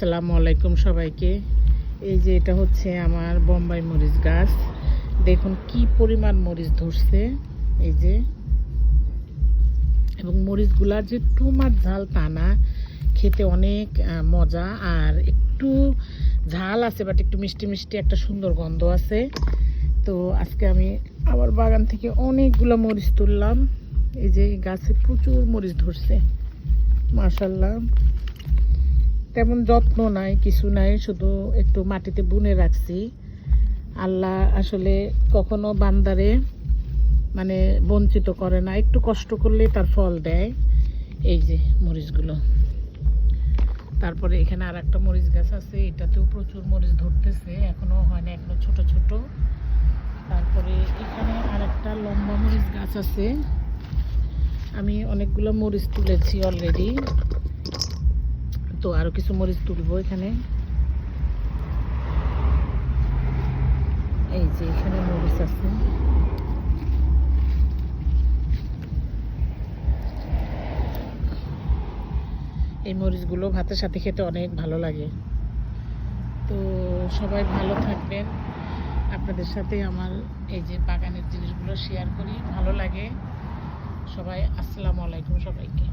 আসসালামু আলাইকুম সবাইকে। এই যে এটা হচ্ছে আমার বোম্বাই মরিচ গাছ। দেখুন কি পরিমাণ মরিচ ধরছে। এই যে। এবং মরিচগুলার যে টুমার ঝাল তা না, খেতে অনেক মজা। আর একটু ঝাল আছে বাট একটু মিষ্টি মিষ্টি একটা সুন্দর গন্ধ আছে। তো আজকে আমি আমার বাগান থেকে অনেকগুলো মরিচ তুললাম। এই যে গাছে প্রচুর মরিচ ধরছে। মার্শাল্লাহ তেমন যত্ন নাই, কিছু নাই, শুধু একটু মাটিতে বুনে রাখছি। আল্লাহ আসলে কখনো বান্দারে মানে বঞ্চিত করে না, একটু কষ্ট করলে তার ফল দেয়। এই যে মরিচগুলো। তারপরে এখানে আর একটা মরিচ গাছ আছে, এটাতেও প্রচুর মরিচ ধরতেছে, এখনও হয় না, এখনও ছোট ছোট। তারপরে এখানে আর একটা লম্বা মরিচ গাছ আছে। আমি অনেকগুলো মরিচ তুলেছি অলরেডি তো আরও কিছু মরিচ তুলবো এখানে। এই যে এখানে মরিচ আছে। এই মরিচগুলো ভাতের সাথে খেতে অনেক ভালো লাগে। তো সবাই ভালো থাকবেন। আপনাদের সাথে আমার এই যে বাগানের জিনিসগুলো শেয়ার করি, ভালো লাগে। সবাই, আসসালামু আলাইকুম সবাইকে।